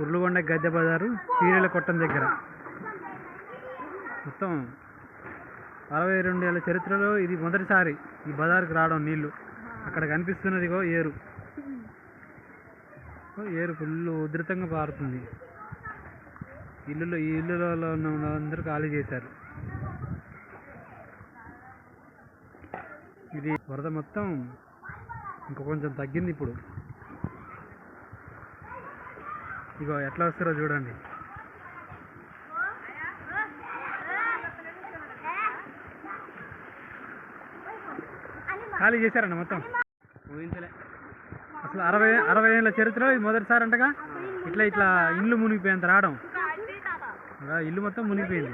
ఉర్లుగొండ గద్దె బజారు సీరియల కొట్టం దగ్గర. మొత్తం అరవై రెండు ఏళ్ళ చరిత్రలో ఇది మొదటిసారి ఈ బజార్కి రావడం నీళ్ళు. అక్కడ కనిపిస్తున్నదిగో ఏరు. ఓ ఏరు ఫుల్ ఉధృతంగా పారుతుంది. ఇల్లులో ఈ ఇల్లులలో ఉన్న వాళ్ళందరూ ఖాళీ చేశారు. ఇది వరద మొత్తం ఇంకా కొంచెం తగ్గింది ఇప్పుడు. ఇగో ఎట్లా వస్తారో చూడండి. ఖాళీ చేశారండి మొత్తం. ఊహించలే. అసలు అరవై అరవై ఏళ్ళ చరిత్రలో ఇది మొదటిసారి అంటగా ఇట్లా ఇట్లా ఇల్లు మునిగిపోయేంత రావడం. ఇల్లు మొత్తం మునిగిపోయింది.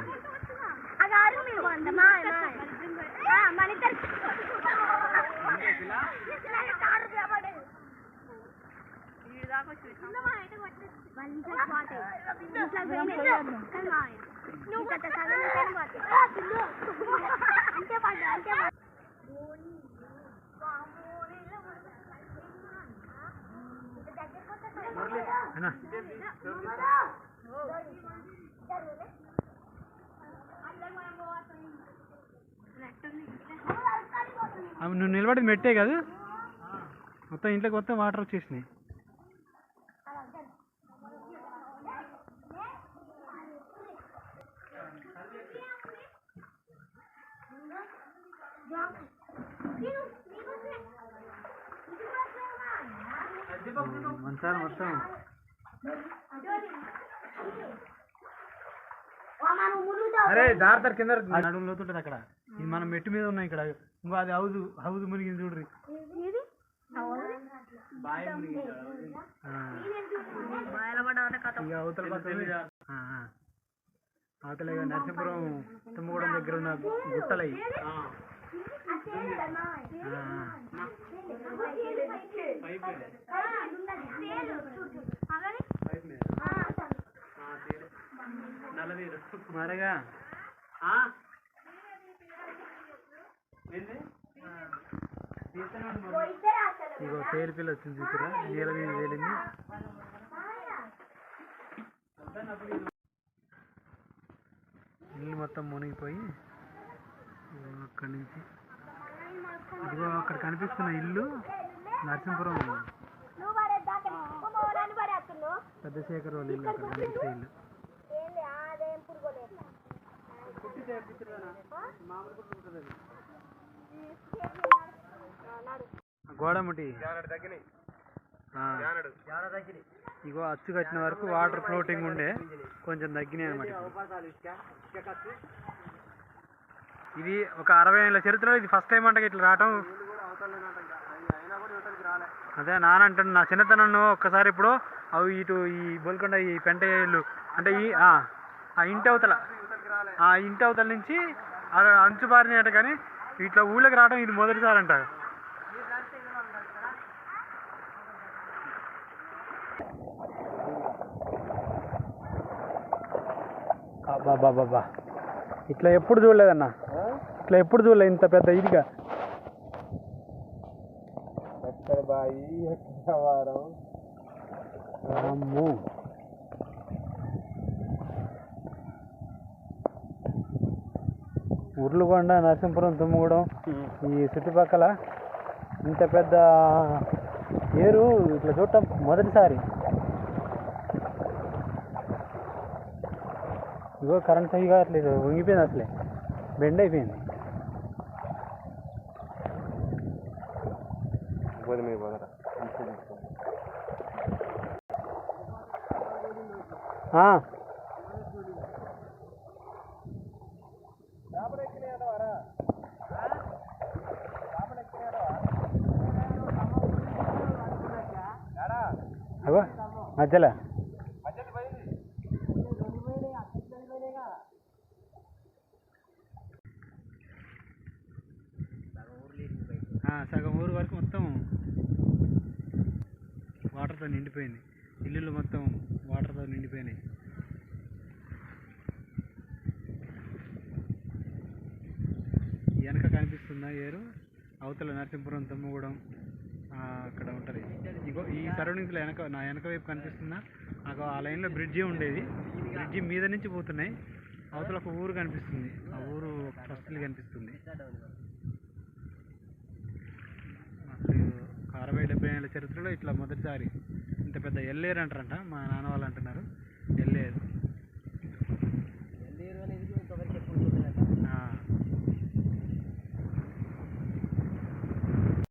అంతే పడ్డ అంతే అవి నువ్వు నిలబడి మెట్టే కాదు? మొత్తం ఇంట్లోకి మొత్తం వాటర్ వచ్చేసినాయి. మంచాలు మొత్తం అరే జాగ్రత్త కింద నడుము లోతుంటది అక్కడ. ఇది మనం మెట్టు మీద ఉన్నాయి ఇక్కడ. ఇంకో అది హౌదు హౌదు మునిగింది చూడ్రి. అవతల నరసింపురం తుమ్మగూడెం దగ్గర ఉన్న గుట్టలై మరగా ఇగో పేరు పిల్ల వచ్చింది చూసారా? నీల మీద తేలింది. నీళ్ళు మొత్తం మునిగిపోయి అక్కడి నుంచి. ఇదిగో అక్కడ కనిపిస్తున్న ఇల్లు నరసింహపురం పెద్ద శేఖర్ వాళ్ళ ఇల్లు అక్కడ కనిపిస్తే ఇల్లు. గోడముటి. ఇగో అచ్చు కట్టిన వరకు వాటర్ ఫ్లోటింగ్ ఉండే. కొంచెం తగ్గినాయి అనమాట ఇది ఒక అరవై ఏళ్ళ చరిత్రలో ఇది ఫస్ట్ టైం అంట ఇట్లా రావటం. అదే నాన్న అంటాడు నా చిన్నతనం ఒక్కసారి ఇప్పుడు అవి ఇటు ఈ బోల్కొండ ఈ పెంట అంటే ఈ ఆ ఇంటి అవతల ఆ ఇంటి అవతల నుంచి ఆ అంచు బారినట కానీ ఇట్లా ఊళ్ళోకి రావడం ఇది మొదటిసారి అంట. బాబా ఇట్లా ఎప్పుడు చూడలేదన్నా? ఇట్లా ఎప్పుడు చూడలే ఇంత పెద్ద ఇదిగా? అమ్మో. ఉర్లుగొండ నరసింపురం తుమ్మగూడెం ఈ చుట్టుపక్కల ఇంత పెద్ద ఏరు ఇట్లా చూడటం మొదటిసారి. ఇగో కరెంట్ సరిగా అట్లా వంగిపోయింది అసలే. బెండ్ అయిపోయింది. పోదు మీ పోదరా మధ్యలో ఆ, సగం ఊరు వరకు మొత్తం వాటర్తో నిండిపోయింది. ఇల్లులు మొత్తం వాటర్తో నిండిపోయినాయి. వెనక కనిపిస్తుందా ఏరు అవతల నరసింపురం తమ్ముగూడెం అక్కడ ఉంటుంది. ఇగో ఈ సరౌండింగ్స్లో వెనక నా వెనక వైపు కనిపిస్తుందా నాకు ఆ లైన్లో బ్రిడ్జి ఉండేది. బ్రిడ్జి మీద నుంచి పోతున్నాయి. అవతల ఒక ఊరు కనిపిస్తుంది. ఆ ఊరు ఫస్ట్లు కనిపిస్తుంది అసలు అరవై డెబ్బై ఏళ్ళ చరిత్రలో ఇట్లా మొదటిసారి ఇంత పెద్ద ఎల్లేరు అంటారంట మా నాన్న వాళ్ళు అంటున్నారు. ఎల్లేరు